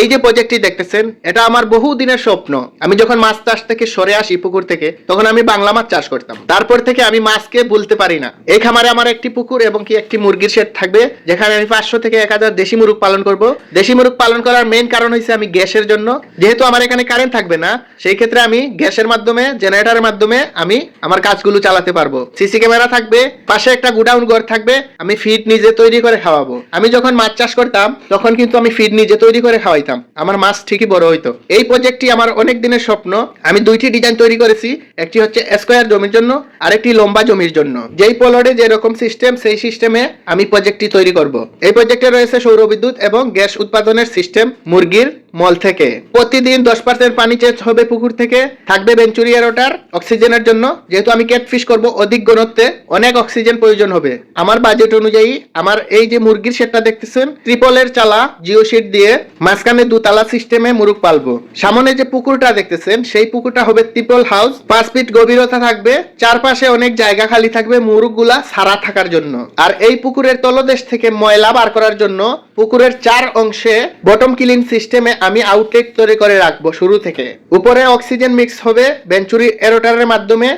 এই যে প্রজেক্টটি দেখতেছেন, এটা আমার বহু দিনের স্বপ্ন। আমি যখন মাছ চাষ থেকে সরে আসি পুকুর থেকে, তখন আমি বাংলা মাছ চাষ করতাম। তারপর থেকে আমি মাছকে বলতে পারি না। এই খামারে আমার একটি পুকুর এবং কি একটি মুরগির শেড থাকবে, যেখানে আমি পাঁচশো থেকে এক হাজার দেশি মুরগ পালন করব। দেশি মুরগ পালন করার মেইন কারণ হচ্ছে আমি গ্যাসের জন্য। যেহেতু আমার এখানে কারেন্ট থাকবে না, সেই ক্ষেত্রে আমি গ্যাসের মাধ্যমে জেনারেটরের মাধ্যমে আমি আমার কাজগুলো চালাতে পারব। সিসি ক্যামেরা থাকবে, পাশে একটা গুডাউন ঘর থাকবে, আমি ফিড নিজে তৈরি করে খাওয়াবো। আমি যখন মাছ চাষ করতাম, তখন কিন্তু আমি ফিড নিজে তৈরি করে খাওয়াইতাম আমার মাছ ঠিকই বড় হইতো। এই প্রজেক্টটি আমার অনেক দিনের স্বপ্ন। আমি দুইটি ডিজাইন তৈরি করেছি। একটি হচ্ছে স্কোয়ার জমির জন্য, আরেকটি লম্বা জমির জন্য। যেই পলটে যেরকম সিস্টেম সেই সিস্টেমে আমি প্রজেক্টটি তৈরি করব। এই প্রজেক্টে রয়েছে সৌরবিদ্যুৎ এবং গ্যাস উৎপাদনের সিস্টেম মুরগির মল থেকে। প্রতিদিন দশ পার্সেন্ট পানি চেঞ্জ হবে পুকুর থেকে। থাকবে বেঞ্চুরিয়া রোটার অক্সিজেনের জন্য। যেহেতু আমি ক্যাটফিশ করব অধিক ঘনত্বে, অনেক অক্সিজেন প্রয়োজন হবে। আমার বাজেট অনুযায়ী আমার এই যে মুরগির শেডটা দেখতেছেন ট্রিপলের চালা জিও শিট দিয়ে মাঝখানে দুতলা সিস্টেমে মুরগ পালবো। সামনে যে পুকুরটা দেখতেছেন, সেই পুকুরটা হবে ট্রিপল হাউস পাঁচ ফিট গভীরতা থাকবে, চারপাশে অনেক জায়গা খালি থাকবে মুরগগুলা সারা থাকার জন্য। আর এই পুকুরের তলদেশ থেকে ময়লা বার করার জন্য পুকুরের চার অংশে বটম কিলিং সিস্টেমে আমি আউটলেট তৈরি করে রাখব শুরু থেকে। উপরে অক্সিজেন মিক্স হবে বেঞ্চুরি এরোটারের মাধ্যমে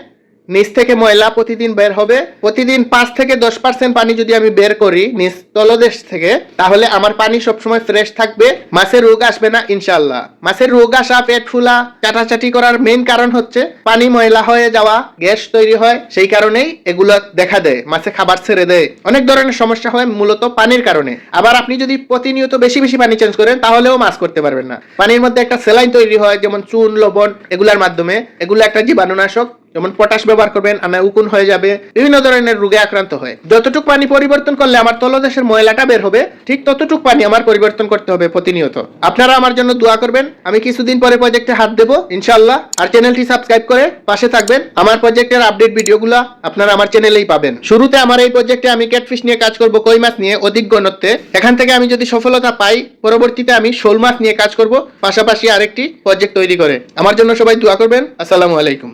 নিচ থেকে ময়লা প্রতিদিন বের হবে। প্রতিদিন পাঁচ থেকে দশ পার্সেন্ট পানি যদি আমি বের করি নিচ তলদেশ থেকে, তাহলে আমার পানি সবসময় ফ্রেশ থাকবে। মাছের রোগ আসবে না ইনশাল্লাহ মাছের রোগ আসা, পেট ফুলা চাটাচাটি করার মেইন কারণ হচ্ছে পানি ময়লা হয়ে যাওয়া, গ্যাস তৈরি হয়, সেই কারণেই এগুলো দেখা দেয়, মাছে খাবার ছেড়ে দেয়। অনেক ধরনের সমস্যা হয় মূলত পানির কারণে। আবার আপনি যদি প্রতিনিয়ত বেশি বেশি পানি চেঞ্জ করেন, তাহলেও মাছ করতে পারবেন না। পানির মধ্যে একটা সেলাইন তৈরি হয়, যেমন চুন, লবণ, এগুলার মাধ্যমে। এগুলো একটা জীবাণুনাশক যেমন পটাশ ব্যবহার করবেন আনা উকুন হয়ে যাবে, বিভিন্ন ধরনের রোগে আক্রান্ত হয়। যতটুকু পানি পরিবর্তন করলে আমার তলদেশের ময়লাটা বের হবে, ঠিক ততটুকু পানি আমার পরিবর্তন করতে হবে প্রতিনিয়ত। আপনারা আমার জন্য দোয়া করবেন, আমি কিছুদিন পরে প্রজেক্টে হাত দেবো ইনশাল্লাহ আর চ্যানেলটি সাবস্ক্রাইব করে পাশে থাকবেন। আমার প্রজেক্টের আপডেট ভিডিওগুলো আপনারা আমার চ্যানেলেই পাবেন। শুরুতে আমার এই প্রজেক্টে আমি ক্যাটফিশ নিয়ে কাজ করব, কই মাছ নিয়ে, অধিক গণত্বে এখান থেকে আমি যদি সফলতা পাই, পরবর্তীতে আমি শোল মাছ নিয়ে কাজ করব, পাশাপাশি আরেকটি প্রজেক্ট তৈরি করে। আমার জন্য সবাই দোয়া করবেন। আসসালামু আলাইকুম।